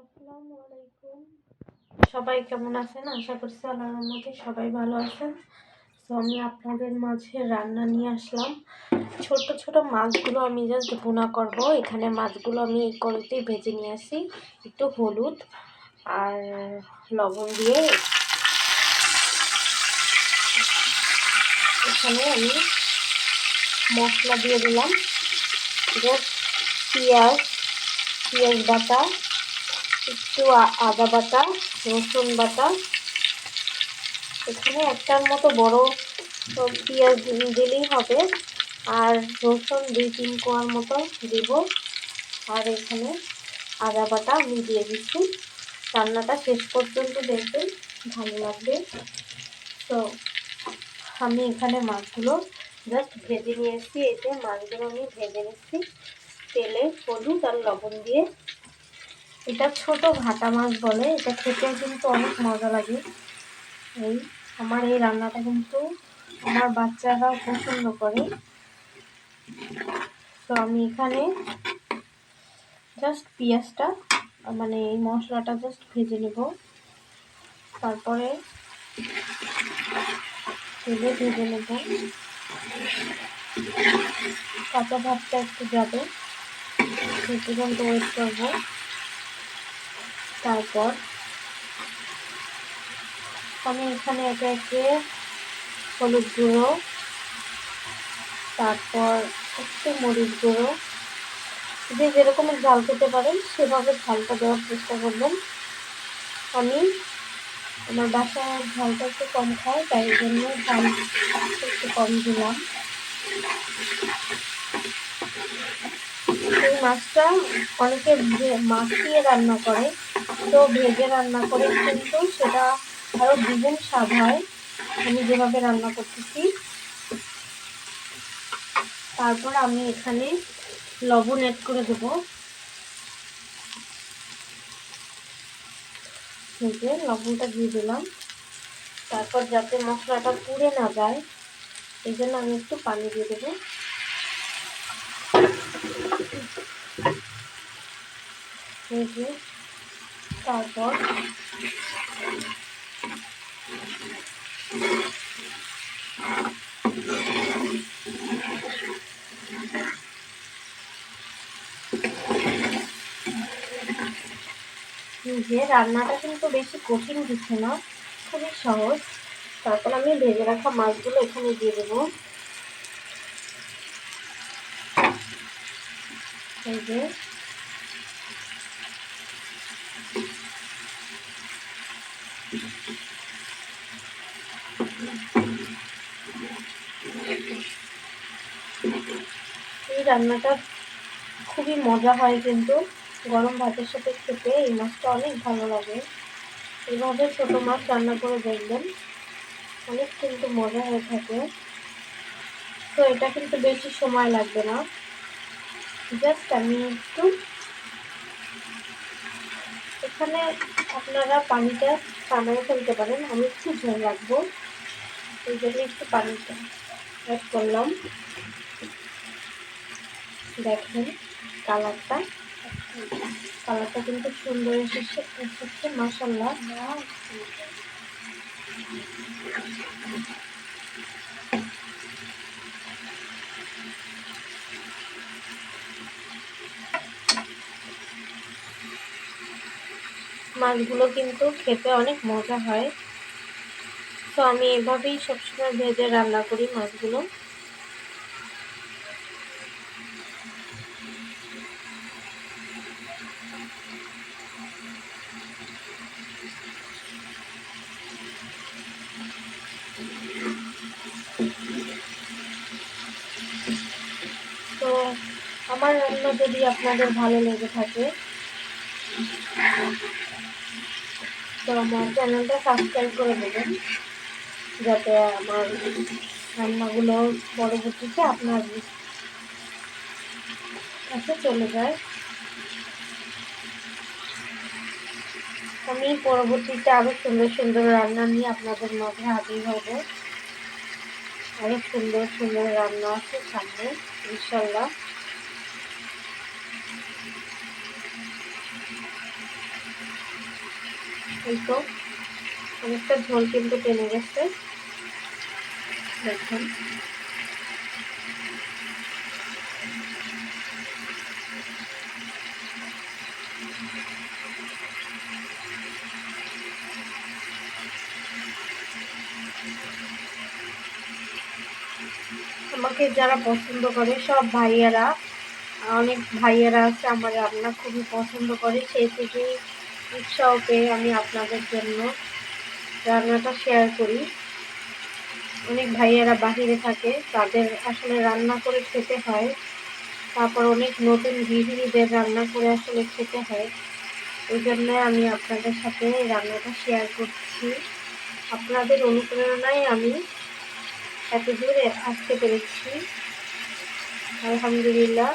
আলাইকুম। সবাই কেমন আছেন? আশা করছি আল্লাহর রহমতে সবাই ভালো আছেন। তো আমি আপনাদের মাঝে রান্না নিয়ে আসলাম। ছোট ছোট মাছগুলো আমি জাস্ট ভুনা করব। এখানে মাছগুলো আমি এই কড়াইতেই ভেজে নিয়ে আসি। একটু হলুদ আর লবণ দিয়ে এখানে আমি মশলা দিয়ে দিলাম। জাস্ট পেঁয়াজ পেঁয়াজ বাটা একটু আদা বাটা, রসুন বাটা। এখানে একটার মতো বড় পেঁয়াজ দিলেই হবে। আর রসুন দুই তিন কোয়ার মতো দিব। আর এখানে আদা বাটা আমি দিয়ে দিচ্ছি। রান্নাটা শেষ পর্যন্ত দেখবেন, ভালো লাগবে। তো আমি এখানে মাছগুলো জাস্ট ভেজে নিয়ে এসেছি এতে মাছগুলো আমি ভেজে নিচ্ছি। তেলে হলুদ আর লবণ দিয়ে এটা ছোট ভাটা মাছ বলে, এটা খেতে কিন্তু অনেক মজা লাগে। এই, আমার এই রান্নাটা কিন্তু আমার বাচ্চারাও পছন্দ করে। তো আমি এখানে জাস্ট পেঁয়াজটা মানে এই মশলাটা জাস্ট ভেজে নেব। তারপরে তেলে ভেজে নেব। কাঁচা ভাতটা একটু যাবে। সে কিন্তু ওয়েট করব। তারপর আমি এখানে একে একে হলুদ গুঁড়ো, তারপর একটু মরিচ গুঁড়ো, যে যেরকমের ঝাল খেতে পারেন সেভাবে ঝালটা দেওয়ার চেষ্টা করবেন। আমি আমার বাসায় ঝালটা একটু কম খায়, তাই জন্য ঝাল একটু কম দিলাম। এই মাছটা অনেকে মাছ দিয়ে রান্না করে তো ভেজে রান্না করে কিন্তু সেটা আরও দ্বিগুণ স্বাদ হয়। আমি যেভাবে রান্না করতেছি। তারপর আমি এখানে লবণ অ্যাড করে দেবো। লবণটা দিয়ে দিলাম। তারপর যাতে মশলাটা পুড়ে না যায়, এই জন্য আমি একটু পানি দিয়ে দেবো। ভেজে তারপর যে রান্নাটা কিন্তু বেশি কঠিন কিছু না, খুবই সহজ। তারপর আমি ভেজে রাখা মাছগুলো এখানে দিয়ে দেবো। এই যে এই রান্নাটা খুবই মজা হয় কিন্তু। গরম ভাতের সাথে খেতে এই মাছটা অনেক ভালো লাগে। এভাবে ছোটো মাছ রান্না করে দেখবেন, অনেক কিন্তু মজা হয়ে থাকে। তো এটা কিন্তু বেশি সময় লাগবে না। জাস্ট আমি একটু এখানে আপনারা পানিটা টানায় ফেলতে পারেন, আমি একটু ঝোল রাখব। এই জন্য একটু পানিটা অ্যাড করলাম। দেখেন কালারটা কালারটা কিন্তু সুন্দর এসেছে এসেছে মাছগুলো কিন্তু খেতে অনেক মজা হয়। তো আমি এভাবেই সবসময় ভেজে রান্না করি মাছগুলো। তো আমার রান্না যদি আপনাদের ভালো লেগে থাকে, তো আমার চ্যানেলটা সাবস্ক্রাইব করে দেবেন। যাতে আমার রান্নাগুলো পরবর্তীতে আপনার কাছে চলে যায়। আমি পরবর্তীতে আরও সুন্দর সুন্দর রান্না নিয়ে আপনাদের মাঝে হাজির হব। আরও সুন্দর সুন্দর রান্না আছে সামনে ইনশাল্লাহ এই তো, অনেকটা ঝোল কিন্তু টেনে গেছে। আমাকে যারা পছন্দ করে, সব ভাইয়েরা, অনেক ভাইয়েরা আছে, আমার রান্না খুবই পছন্দ করে, সেই থেকেই উৎসাহ পেয়ে আমি আপনাদের জন্য রান্নাটা শেয়ার করি। অনেক ভাইয়েরা বাহিরে থাকে, তাদের আসলে রান্না করে খেতে হয়। তারপর অনেক নতুন গৃহিণীদের রান্না করে আসলে খেতে হয়। ওই জন্য আমি আপনাদের সাথে রান্নাটা শেয়ার করছি। আপনাদের অনুপ্রেরণায় আমি এত দূরে আসতে পেরেছি। আলহামদুলিল্লাহ।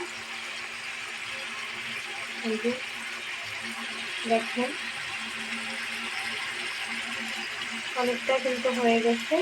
দেখেন। অনেকটা কিন্তু হয়ে গেছে।